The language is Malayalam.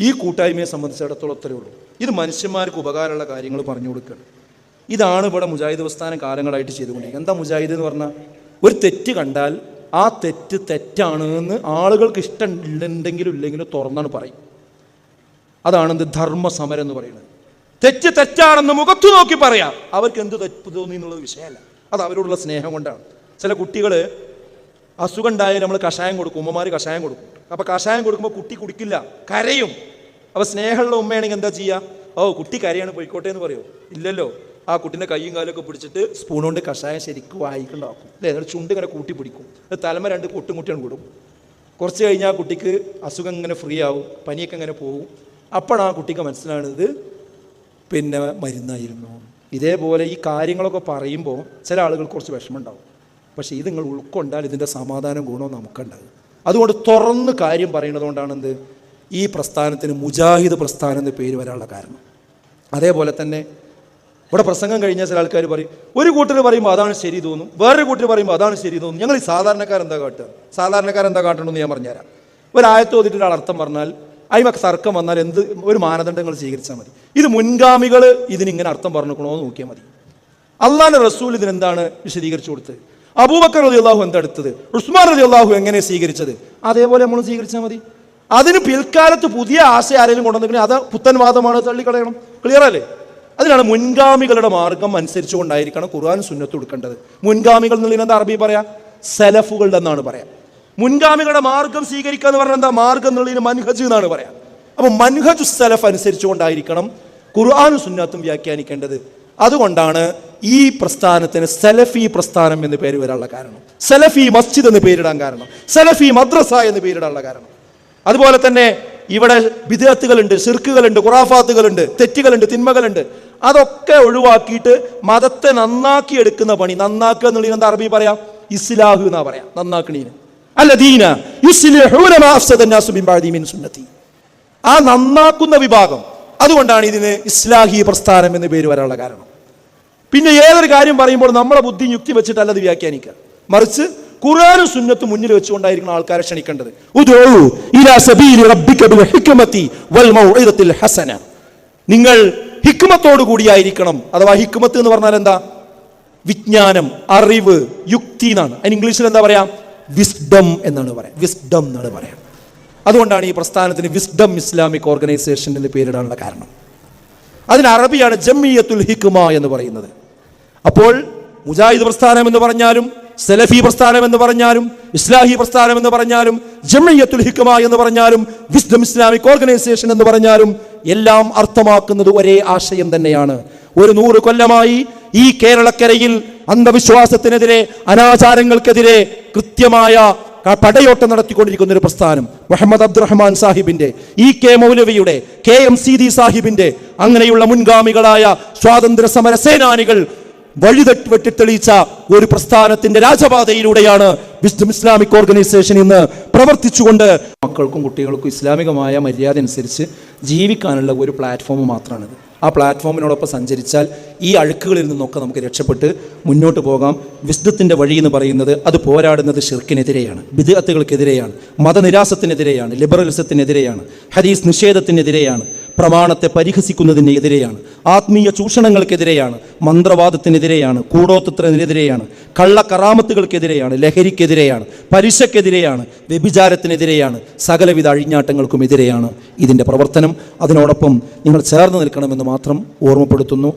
ഈ കൂട്ടായ്മയെ സംബന്ധിച്ചിടത്തോളം അത്രേ ഉള്ളൂ. ഇത് മനുഷ്യന്മാർക്ക് ഉപകാരമുള്ള കാര്യങ്ങൾ പറഞ്ഞു കൊടുക്കുകയാണ്. ഇതാണ് ഇവിടെ മുജാഹിദ് പ്രസ്ഥാനം കാലങ്ങളായിട്ട് ചെയ്തുകൊണ്ടിരിക്കുന്നത്. എന്താ മുജാഹിദ് എന്ന് പറഞ്ഞാൽ ഒരു തെറ്റ് കണ്ടാൽ ആ തെറ്റ് തെറ്റാണ് എന്ന് ആളുകൾക്ക് ഇഷ്ടം ഉണ്ടെങ്കിലും ഇല്ലെങ്കിലും തുറന്നാണ് പറയും. അതാണ് എന്ത് ധർമ്മസമരം എന്ന് പറയുന്നത്. തെറ്റ് തെറ്റാണെന്ന് മുഖത്തു നോക്കി പറയാം. അവർക്ക് എന്ത് തെറ്റ് തോന്നി എന്നുള്ളത് വിഷയമല്ല. അത് അവരോടുള്ള സ്നേഹം കൊണ്ടാണ്. ചില കുട്ടികൾ അസുഖം ഉണ്ടായാൽ നമ്മൾ കഷായം കൊടുക്കും ഉമ്മമാർ കഷായം കൊടുക്കും. അപ്പോൾ കഷായം കൊടുക്കുമ്പോൾ കുട്ടി കുടിക്കില്ല കരയും. അപ്പോൾ സ്നേഹമുള്ള ഉമ്മയാണെങ്കിൽ എന്താ ചെയ്യുക ഓ കുട്ടി കരയാണ് പോയിക്കോട്ടെ എന്ന് പറയുമോ ഇല്ലല്ലോ. ആ കുട്ടീന്റെ കൈയും കാലൊക്കെ പിടിച്ചിട്ട് സ്പൂൺ കൊണ്ട് കഷായം ശരിക്കും വായിക്കുണ്ടാക്കും അല്ലേ? എന്നിട്ട് ചുണ്ട് ഇങ്ങനെ കൂട്ടി പിടിക്കും. തലമ രണ്ട് കൊട്ടും കുട്ടിയാണ് കൂടും. കുറച്ച് കഴിഞ്ഞാൽ ആ കുട്ടിക്ക് അസുഖം ഇങ്ങനെ ഫ്രീ ആവും പനിയൊക്കെ ഇങ്ങനെ പോകും. അപ്പോഴാണ് ആ കുട്ടിക്ക് മനസ്സിലാണിത് പിന്നെ മരുന്നായിരുന്നു. ഇതേപോലെ ഈ കാര്യങ്ങളൊക്കെ പറയുമ്പോൾ ചില ആളുകൾ കുറച്ച് വിഷമമുണ്ടാവും പക്ഷേ ഇത് നിങ്ങൾ ഉൾക്കൊണ്ടാൽ ഇതിന്റെ സമാധാനം ഗുണോ നമുക്കുണ്ടാകും. അതുകൊണ്ട് തുറന്ന് കാര്യം പറയുന്നത് കൊണ്ടാണ് എന്ത് ഈ പ്രസ്ഥാനത്തിന് മുജാഹിദ് പ്രസ്ഥാനം എന്ന പേര് വരാനുള്ള കാരണം. അതേപോലെ തന്നെ ഇവിടെ പ്രസംഗം കഴിഞ്ഞ ചില ആൾക്കാർ പറയും ഒരു കൂട്ടർ പറയുമ്പോൾ അതാണ് ശരി തോന്നും വേറൊരു കൂട്ടർ പറയുമ്പോൾ അതാണ് ശരി തോന്നും. ഞങ്ങൾ ഈ സാധാരണക്കാരെന്താ കാട്ടുക? സാധാരണക്കാരെന്താ കാട്ടണമെന്ന് ഞാൻ പറഞ്ഞുതരാം. ഒരായത്ത് ഓതിട്ട് അർത്ഥം പറഞ്ഞാൽ അതിമൊക്കെ തർക്കം വന്നാൽ എന്ത് ഒരു മാനദണ്ഡങ്ങൾ സ്വീകരിച്ചാൽ മതി. ഇത് മുൻഗാമികൾ ഇതിനിങ്ങനെ അർത്ഥം പറഞ്ഞു എന്ന് നോക്കിയാൽ മതി. അള്ളാന്റെ റസൂൽ ഇതിനെന്താണ് വിശദീകരിച്ചു കൊടുത്തത്? അബൂബക്കർ റതി അള്ളാഹു എന്താ എടുത്തത് ഉസ്മാൻ റതി അള്ളാഹു എങ്ങനെ സ്വീകരിച്ചത്? അതേപോലെ നമ്മൾ സ്വീകരിച്ചാൽ മതി. അതിന് പിൽക്കാലത്ത് പുതിയ ആശയം ആരെങ്കിലും കൊണ്ടുവന്നെങ്കിൽ അത് പുത്തൻവാദമാണ് തള്ളിക്കളയണം. ക്ലിയർ അല്ലേ? അതിനാണ് മുൻഗാമികളുടെ മാർഗം അനുസരിച്ചുകൊണ്ടായിരിക്കണം ഖുർആൻ സുന്നത്ത് കൊടുക്കേണ്ടത്. മുൻഗാമികൾ എന്നുള്ളതിന് എന്താ അറബി പറയാ? സെലഫുകളുടെ എന്നാണ് പറയാം. മുൻഗാമികളുടെ മാർഗം സ്വീകരിക്കുക എന്ന് പറഞ്ഞാൽ എന്താ? മാർഗം എന്നുള്ളതിന് മൻഹജ് എന്നാണ് പറയാം. അപ്പൊ മൻഹജ് സലഫ് അനുസരിച്ചുകൊണ്ടായിരിക്കണം ഖുർആാനും സുന്നത്തും വ്യാഖ്യാനിക്കേണ്ടത്. അതുകൊണ്ടാണ് ഈ പ്രസ്ഥാനത്തിന് സലഫി പ്രസ്ഥാനം എന്ന് പേര് വരാനുള്ള കാരണം. സലഫി മസ്ജിദ് എന്ന് പേരിടാൻ കാരണം. സലഫി മദ്രസ എന്ന് പേരിടാനുള്ള കാരണം. അതുപോലെ തന്നെ ഇവിടെ വിദേഹത്തുകളുണ്ട് ശിർക്കുകളുണ്ട് ഖുറാഫാത്തുകളുണ്ട് തെറ്റുകളുണ്ട് തിന്മകളുണ്ട്. അതൊക്കെ ഒഴിവാക്കിയിട്ട് മതത്തെ നന്നാക്കി എടുക്കുന്ന പണി. നന്നാക്കുക എന്നുള്ളതിന് എന്താ അറബി പറയാം? ഇസ്ലാഹു എന്നാ പറയാം. നന്നാക്കണീന്. അല്ല ദീന. സുന്നത്തി. ആ നന്നാക്കുന്ന വിഭാഗം. അതുകൊണ്ടാണ് ഇതിന് ഇസ്ലാഹി പ്രസ്ഥാനം എന്ന് പേര് വരാനുള്ള കാരണം. പിന്നെ ഏതൊരു കാര്യം പറയുമ്പോൾ നമ്മളെ ബുദ്ധി യുക്തി വെച്ചിട്ടല്ല അത് വ്യാഖ്യാനിക്കുക. മറിച്ച് ഖുറാനും സുന്നത്തും മുന്നിൽ വെച്ചുകൊണ്ടായിരിക്കണം ആൾക്കാരെ ക്ഷണിക്കേണ്ടത്. ഹസന. നിങ്ങൾ ഹിക്മത്തോടു കൂടിയായിരിക്കണം. അഥവാ ഹിക്മത്ത് എന്ന് പറഞ്ഞാൽ എന്താ? വിജ്ഞാനം അറിവ് യുക്തി എന്നാണ്. അതിന് ഇംഗ്ലീഷിൽ എന്താ പറയാ? വിസ്ഡം എന്നാണ് പറയാം. വിസ്ഡം എന്നാണ് പറയാം. അതുകൊണ്ടാണ് ഈ പ്രസ്ഥാനത്തിന് വിസ്ഡം ഇസ്ലാമിക് ഓർഗനൈസേഷൻ എന്ന് പേരിടാനുള്ള കാരണം. അതിന് അറബിയാണ് ജമ്മിയത്തുൽ ഹിക്മ എന്ന് പറയുന്നത്. അപ്പോൾ മുജാഹിദ് പ്രസ്ഥാനം എന്ന് പറഞ്ഞാലും സലഫി പ്രസ്ഥാനം എന്ന് പറഞ്ഞാലും ഇസ്ലാഹി പ്രസ്ഥാനം എന്ന് പറഞ്ഞാലും ജമ്മിയത്തുൽ ഹിക്മ എന്ന് പറഞ്ഞാലും വിസ്ഡം ഇസ്ലാമിക് ഓർഗനൈസേഷൻ എന്ന് പറഞ്ഞാലും എല്ലാം അർത്ഥമാക്കുന്നത് ഒരേ ആശയം തന്നെയാണ്. ഒരു നൂറ് കൊല്ലമായി ഈ കേരളക്കരയിൽ അന്ധവിശ്വാസത്തിനെതിരെ അനാചാരങ്ങൾക്കെതിരെ കൃത്യമായ പടയോട്ടം നടത്തിക്കൊണ്ടിരിക്കുന്ന ഒരു പ്രസ്ഥാനം മുഹമ്മദ് അബ്ദുറഹ്മാൻ സാഹിബിന്റെ ഇ കെ മൗലവിയുടെ കെ എം സി ദി സാഹിബിന്റെ അങ്ങനെയുള്ള മുൻഗാമികളായ സ്വാതന്ത്ര്യ സമര സേനാനികൾ വഴിതെട്ട് വെട്ടിത്തെളിയിച്ച ഒരു പ്രസ്ഥാനത്തിന്റെ രാജപാതയിലൂടെയാണ് വിസ്ഡം ഇസ്ലാമിക് ഓർഗനൈസേഷൻ ഇന്ന് പ്രവർത്തിച്ചുകൊണ്ട് മക്കൾക്കും കുട്ടികൾക്കും ഇസ്ലാമികമായ മര്യാദ അനുസരിച്ച് ജീവിക്കാനുള്ള ഒരു പ്ലാറ്റ്ഫോം മാത്രമാണിത് ആ പ്ലാറ്റ്ഫോമിനോടൊപ്പം സഞ്ചരിച്ചാൽ ഈ അഴുക്കുകളിൽ നിന്നൊക്കെ നമുക്ക് രക്ഷപ്പെട്ട് മുന്നോട്ട് പോകാം. വിശുദ്ധത്തിന്റെ വഴി എന്ന് പറയുന്നത് അത് പോരാടുന്നത് ഷിർക്കിനെതിരെയാണ് വിദഗ്ധകൾക്കെതിരെയാണ് മതനിരാസത്തിനെതിരെയാണ് ലിബറലിസത്തിനെതിരെയാണ് ഹദീസ് നിഷേധത്തിനെതിരെയാണ്. പ്രമാണത്തെ പരിഹസിക്കുന്നതിനെതിരെയാണ് ആത്മീയ ചൂഷണങ്ങൾക്കെതിരെയാണ് മന്ത്രവാദത്തിനെതിരെയാണ് കൂടോത്തത്തിനെതിരെയാണ് കള്ളക്കറാമത്തുകൾക്കെതിരെയാണ് ലഹരിക്കെതിരെയാണ് പലിശക്കെതിരെയാണ് വ്യഭിചാരത്തിനെതിരെയാണ് സകലവിധ അഴിഞ്ഞാട്ടങ്ങൾക്കും എതിരെയാണ് ഇതിന്റെ പ്രവർത്തനം. അതിനോടൊപ്പം നിങ്ങൾ ചേർന്ന് നിൽക്കണമെന്ന് മാത്രം ഓർമ്മപ്പെടുത്തുന്നു.